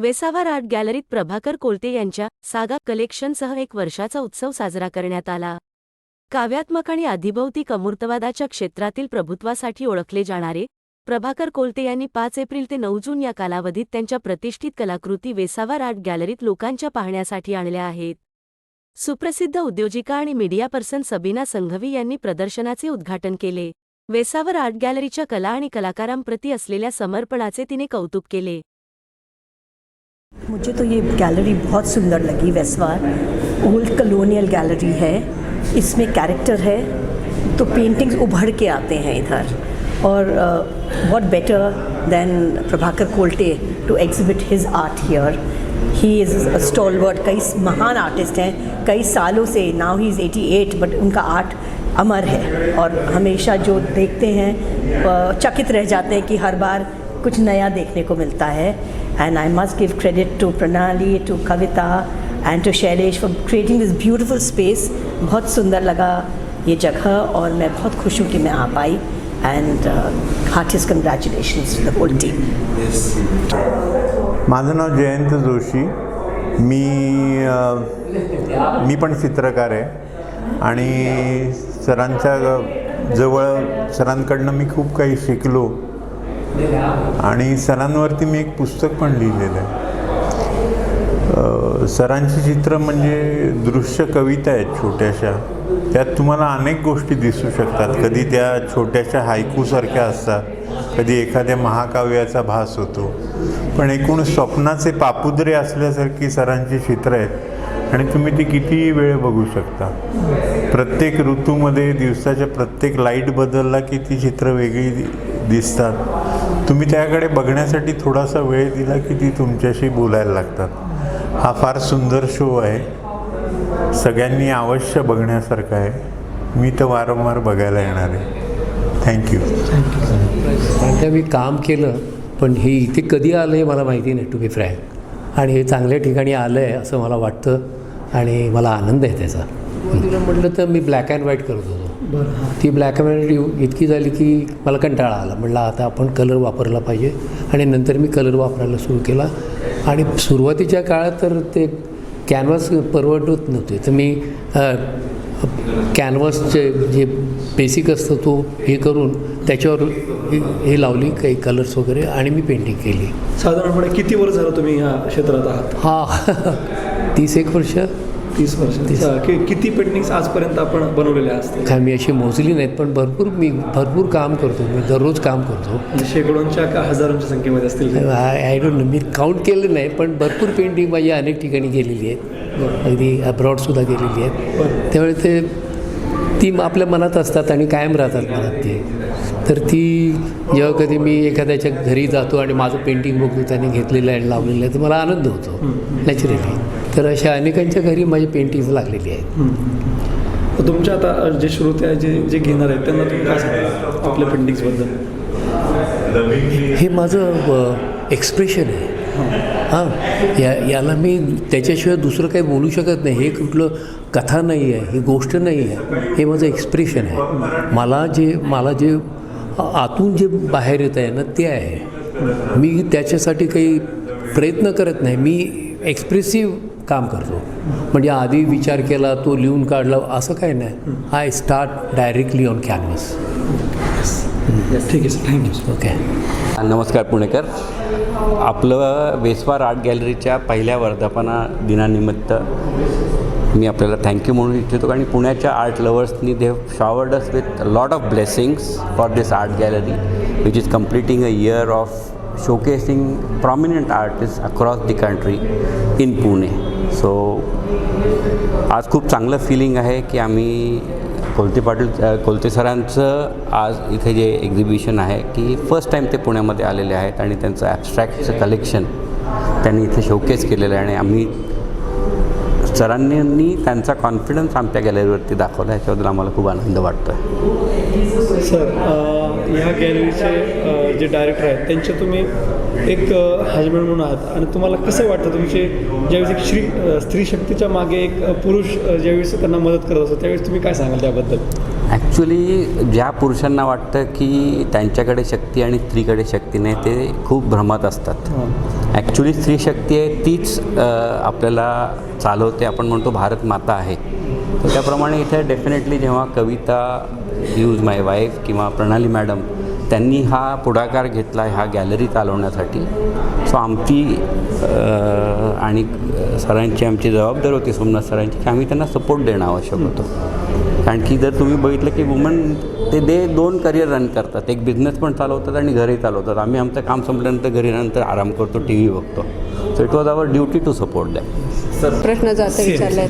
वेसावार art गॅलरीत प्रभाकर कोलते यांच्या सागा कलेक्शनसह एक वर्षाचा उत्सव साजरा करण्यात आला. काव्यात्मक आणि अधिभौतिक अमूर्तवादाच्या क्षेत्रातील प्रभुत्वासाठी ओळखले जाणारे प्रभाकर कोलते यांनी पाच एप्रिल ते नऊ जून या कालावधीत त्यांच्या प्रतिष्ठित कलाकृती वेसावार आर्ट गॅलरीत लोकांच्या पाहण्यासाठी आणल्या आहेत. सुप्रसिद्ध उद्योजिका आणि मीडिया पर्सन सबीना संघवी यांनी प्रदर्शनाचे उद्घाटन केले. वेसावर आर्ट गॅलरीच्या कला आणि कलाकारांप्रती असलेल्या समर्पणाचे तिने कौतुक केले. मुझे तो ये गैलरी बहुत सुंदर लगी वेस्वार ओल्ड कलोनियल गैलरी है, इसमें कैरेक्टर है तो पेंटिंग्स उभर के आते हैं इधर. और what better then Prabhakar Kolte to exhibit his art here he is a stalwart कई महान आर्टिस्ट हैं. कई सालों से नाउ ही इज़ 88 बट उनका आर्ट अमर है. और हमेशा जो देखते हैं चकित रह जाते हैं कि हर बार कुछ नया देखने को मिलता है। And I must give credit to Pranali to Kavita and to Shailesh for creating this beautiful space बहुत सुंदर लगा ये जगह और मैं बहुत खुश हूँ कि मैं आ पाई। And heartiest congratulation to the whole team माझं नाव जयंत जोशी. मी मी पण चित्रकार आहे. आणि सरांच्या जवळ सरांकडनं मी खूप काही शिकलो. आणि सरांवरती मी एक पुस्तक पण लिहिलेलं आहे. सरांची चित्र म्हणजे दृश्य कविता आहेत छोट्याशा. त्यात तुम्हाला अनेक गोष्टी दिसू शकतात. कधी त्या छोट्याशा हायकूसारख्या असतात कधी एखाद्या महाकाव्याचा भास होतो. पण एकूण स्वप्नाचे पापुद्रे असल्यासारखी सरांची चित्र आहेत आणि तुम्ही ती कितीही वेळ बघू शकता. प्रत्येक ऋतूमध्ये दिवसाच्या प्रत्येक लाइट बदलला की ती चित्र वेगळी दिसतात. तुम्ही त्याकडे बघण्यासाठी थोडासा वेळ दिला की ती तुमच्याशी बोलायला लागतात. हा फार सुंदर शो आहे. सगळ्यांनी अवश्य बघण्यासारखा आहे. मी तर वारंवार बघायला येणार आहे. थँक्यू कारण त्या मी काम केलं पण हे इथे कधी आलं हे मला माहिती नाही टू बी फ्रँक आणि हे चांगल्या ठिकाणी आलं आहे असं मला वाटतं आणि मला आनंद आहे त्याचा. तुला म्हटलं तर मी ब्लॅक अँड व्हाईट करत. होतो ती ब्लॅक अँड व्हाईट इतकी झाली की मला कंटाळा आला. म्हटलं आता आपण कलर वापरला पाहिजे. आणि नंतर मी कलर वापरायला सुरू केला. आणि सुरुवातीच्या काळात तर ते कॅनव्हास परवडत नव्हते. तर मी कॅनव्हासचे जे बेसिक असतं तो हे करून त्याच्यावर हे- हे लावली काही कलर्स वगैरे आणि मी पेंटिंग केली. साधारणपणे किती वर्ष झालं तुम्ही या क्षेत्रात आहात? हा तीस एक वर्ष. तीस वर्ष. कि- किती पेंटिंग्स आजपर्यंत आपण बनवलेल्या असतील? काय मी अशी मोजली नाहीत पण भरपूर मी भरपूर काम करतो. मी दररोज काम करतो. म्हणजे शेकडोंच्या का हजारोंच्या संख्येमध्ये असतील? I don't know. Me count केलं नाही पण भरपूर पेंटिंग माझी अनेक ठिकाणी गेलेली आहेत. अगदी अब्रॉडसुद्धा गेलेली आहेत. त्यामुळे ते ती आपल्या मनात असतात आणि कायम राहतात मनात ते. तर ती जेव्हा कधी मी एखाद्याच्या घरी जातो आणि माझं पेंटिंग बघतो त्याने घेतलेलं आहे आणि लावलेलं आहे तर मला आनंद होतो नॅचरली तर अशा अनेकांच्या घरी माझी पेंटिंग्स लागलेली आहेत. तुमच्या आता जे श्रोते आहे जे जे घेणार आहेत त्यांना तुम्ही काय सांगाल आपल्या पेंटिंग्सबद्दल हे माझं एक्सप्रेशन आहे. हां. या याला मी त्याच्याशिवाय दुसरं काही बोलू शकत नाही. हे कुठलं कथा नाही आहे ही गोष्ट नाही आहे. हे माझं एक्सप्रेशन आहे. मला जे मला जे आतून जे बाहेर येत आहे ना ते आहे. मी त्याच्यासाठी काही प्रयत्न करत नाही. मी एक्सप्रेसिव्ह काम करतो. म्हणजे आधी विचार केला तो लिहून काढला असं काही नाही. I start directly on canvas ठीक आहे सर थँक्यू ओके नमस्कार पुणेकर. आपलं वेस्वार आर्ट गॅलरीच्या पहिल्या वर्धापना दिनानिमित्त मी आपल्याला थँक्यू म्हणू इच्छितो आणि पुण्याच्या art लवर्सनी they showered us with lot of blessings for this art gallery which is completing a year of showcasing prominent artist across the country in Pune so आज खूप चांगलं फिलिंग आहे की आम्ही कोलते पाटील कोलते सरांचं आज इथे जे एक्झिबिशन आहे की फर्स्ट टाईम ते पुण्यामध्ये आलेले आहेत आणि त्यांचं ॲबस्ट्रॅक्टचं कलेक्शन त्यांनी इथे शोकेस केलेलं आहे. आणि आम्ही सरांनी त्यांचा कॉन्फिडन्स आमच्या गॅलरीवरती दाखवला याच्याबद्दल आम्हाला खूप आनंद वाटतो आहे सर ह्या गॅलरीचे जे डायरेक्टर आहेत त्यांचे तुम्ही एक हजबंड म्हणून आहात. आणि तुम्हाला कसं वाटतं तुमचे ज्यावेळेस एक श्री स्त्री शक्तीच्या मागे एक पुरुष ज्यावेळेस त्यांना मदत करत असतो त्यावेळेस तुम्ही काय सांगाल त्याबद्दल? ॲक्च्युली ज्या पुरुषांना वाटतं की त्यांच्याकडे शक्ती आणि स्त्रीकडे शक्ती नाही ते खूप भ्रमात असतात. ॲक्च्युली स्त्री शक्ती आहे तीच आपल्याला चालवते. आपण म्हणतो भारत माता आहे. तर त्याप्रमाणे इथे डेफिनेटली जेव्हा कविता यूज माय वाईफ किंवा प्रणाली मॅडम त्यांनी हा पुढाकार घेतला ह्या गॅलरी चालवण्यासाठी. सो आमची आणि सरांची आमची जबाबदारी होती सोमनाथ सरांची की आम्ही त्यांना सपोर्ट देणं आवश्यक होतं. कारण की जर तुम्ही बघितलं की वुमन ते दे दोन करिअर रन करतात. एक बिझनेस पण चालवतात आणि घरी चालवतात. आम्ही आमचं काम संपल्यानंतर घरी नंतर आराम करतो टी व्ही बघतो so it was our duty to support them प्रश्न जो आता विचारला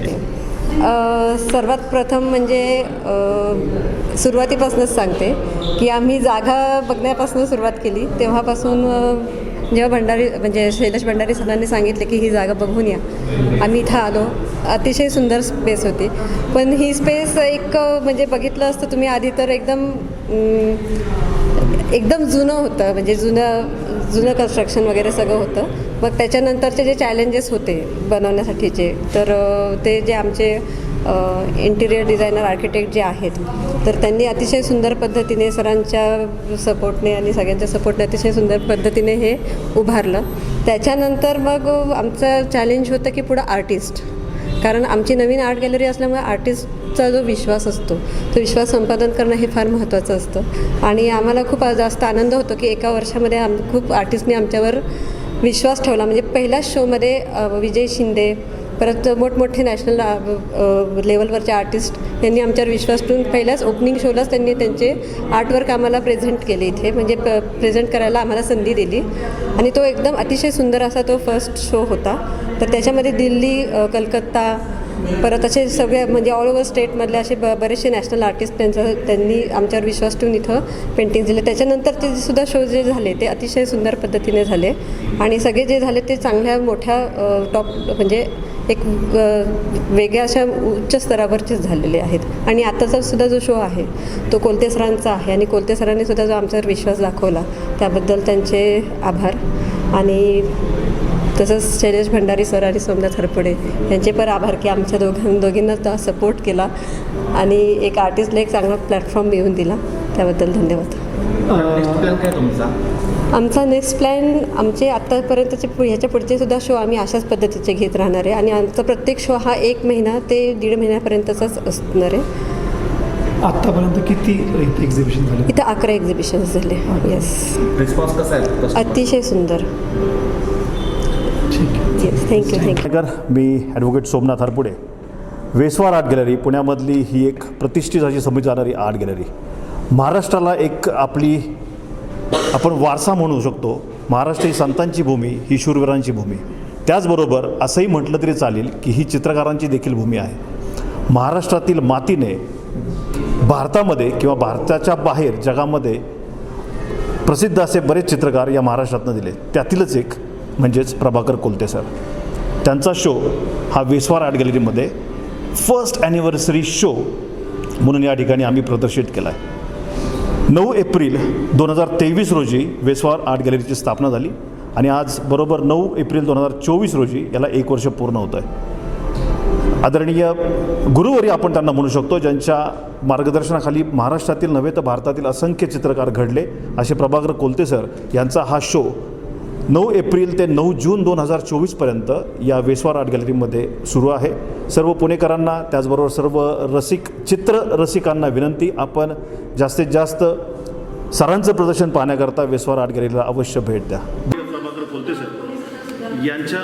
सर्वात प्रथम म्हणजे सुरुवातीपासूनच सांगते की आम्ही जागा बघण्यापासून सुरुवात केली. तेव्हापासून जेव्हा भंडारी म्हणजे शैलेश भंडारी सरांनी सांगितले की ही जागा बघून या. आम्ही इथं आलो. अतिशय सुंदर स्पेस होती. पण ही स्पेस एक म्हणजे बघितलं असतं तुम्ही आधी तर एकदम एकदम जुनं होतं म्हणजे जुनं जुनं कन्स्ट्रक्शन वगैरे सगळं होतं. मग त्याच्यानंतरचे जे चॅलेंजेस होते बनवण्यासाठीचे तर ते जे आमचे इंटिरियर डिझायनर आर्किटेक्ट जे आहेत तर त्यांनी अतिशय सुंदर पद्धतीने सरांच्या सपोर्टने आणि सगळ्यांच्या सपोर्टने अतिशय सुंदर पद्धतीने हे उभारलं. त्याच्यानंतर मग आमचं चॅलेंज होतं की पुढं आर्टिस्ट कारण आमची नवीन आर्ट गॅलरी असल्यामुळे आर्टिस्टचा जो विश्वास असतो तो विश्वास संपादन करणं हे फार महत्त्वाचं असतं. आणि आम्हाला खूप जास्त आनंद होतो की एका वर्षामध्ये आम खूप आर्टिस्टने आमच्यावर विश्वास ठेवला. म्हणजे पहिल्याच शोमध्ये विजय शिंदे परत मोठमोठे नॅशनल लेवलवरचे आर्टिस्ट त्यांनी आमच्यावर विश्वास ठेवून पहिल्याच ओपनिंग शोलाच त्यांनी त्यांचे आर्टवर्क आम्हाला प्रेझेंट केले इथे. म्हणजे प प्रेझेंट करायला आम्हाला संधी दिली. आणि तो एकदम अतिशय सुंदर असा तो फर्स्ट शो होता. तर त्याच्यामध्ये दिल्ली कलकत्ता परत असे सगळे म्हणजे ऑल ओव्हर स्टेटमधले असे ब बरेचसे नॅशनल आर्टिस्ट त्यांचं त्यांनी आमच्यावर विश्वास ठेवून इथं पेंटिंग दिले. त्याच्यानंतरचे जे सुद्धा शो जे झाले ते अतिशय सुंदर पद्धतीने झाले. आणि सगळे जे झाले ते चांगल्या मोठ्या टॉप म्हणजे एक वेगळ्या अशा उच्च स्तरावरचेच झालेले आहेत. आणि आताचा सुद्धा जो शो आहे तो कोलते सरांचा आहे. आणि कोलते सरांनी सुद्धा जो आमच्यावर विश्वास दाखवला त्याबद्दल त्यांचे आभार. आणि तसंच शैलेश भंडारी सर आणि सोमनाथ हरपुडे यांचे पण आभार की आमच्या दोघां दोघींना सपोर्ट केला. आणि एक आर्टिस्टला एक चांगला प्लॅटफॉर्म मिळून दिला. त्याबद्दल धन्यवाद. आमचा नेक्स्ट प्लॅन आमचे आत्तापर्यंतचे पु- ह्याच्या पुढचे सुद्धा शो आम्ही अशाच पद्धतीचे घेत राहणार आहे. आणि आमचा प्रत्येक शो हा एक महिना ते दीड महिन्यापर्यंतचाच असणार आहे. आत्तापर्यंत किती इथे एक्झिबिशन झाले? इथं अकरा एक्झिबिशन्स झाले. येस रिस्पॉन्स कसा आहे? अतिशय सुंदर. ठीक आहे. Yes thank you thank you Nagar me advocate Somnath Harpude. Veswar art gallery पुण्यामधली ही एक प्रतिष्ठित अशी समजली जाणारी आर्ट गॅलरी महाराष्ट्राला एक आपली आपण वारसा म्हणू शकतो. महाराष्ट्र ही संतांची भूमी ही शूरवीरांची भूमी. त्याचबरोबर असंही म्हटलं तरी चालेल की ही चित्रकारांची देखील भूमी आहे. महाराष्ट्रातील मातीने भारतामध्ये किंवा भारताच्या बाहेर जगामध्ये प्रसिद्ध असे बरेच चित्रकार या महाराष्ट्रातनं दिले त्यातीलच एक म्हणजेच प्रभाकर कोलते सर. त्यांचा शो हा वेसवार आर्ट गॅलरीमध्ये फर्स्ट ॲनिव्हर्सरी शो म्हणून या ठिकाणी आम्ही प्रदर्शित केला आहे नऊ एप्रिल दोन हजार तेवीस रोजी वेसवार आर्ट गॅलरीची स्थापना झाली आणि आज बरोबर नऊ एप्रिल दोन हजार चोवीस रोजी याला एक वर्ष पूर्ण होतं आहे. आदरणीय गुरुवरी आपण त्यांना म्हणू शकतो ज्यांच्या मार्गदर्शनाखाली महाराष्ट्रातील नव्हे तर भारतातील असंख्य चित्रकार घडले असे प्रभाकर कोलते सर यांचा हा शो नऊ एप्रिल ते नऊ जून दोन हजार चोवीसपर्यंत या वेसवार आर्ट गॅलरीमध्ये सुरू आहे. सर्व पुणेकरांना त्याचबरोबर सर्व रसिक चित्र रसिकांना विनंती आपण जास्तीत जास्त सरांचं प्रदर्शन पाहण्याकरता वेसवार आर्ट गॅलरीला अवश्य भेट द्या. प्रभाकर सर यांच्या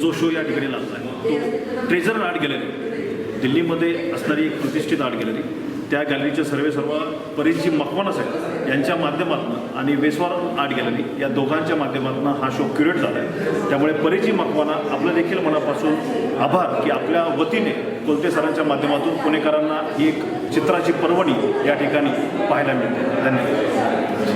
जो शो या ठिकाणी लागला आहे तो ट्रेझर आर्ट गॅलरी दिल्लीमध्ये असणारी एक प्रतिष्ठित आर्ट गॅलरी त्या गॅलरीचे सर्वे सर्व परिची मकवाना साहेब यांच्या माध्यमातून आणि वेसवार आर्ट गॅलरी या दोघांच्या माध्यमातून हा शो क्युरेट झाला आहे. त्यामुळे परिची मकवाना आपलं देखील मनापासून आभार की आपल्या वतीने कोलते सरांच्या माध्यमातून पुणेकरांना ही एक चित्राची पर्वणी या ठिकाणी पाहायला मिळते. धन्यवाद.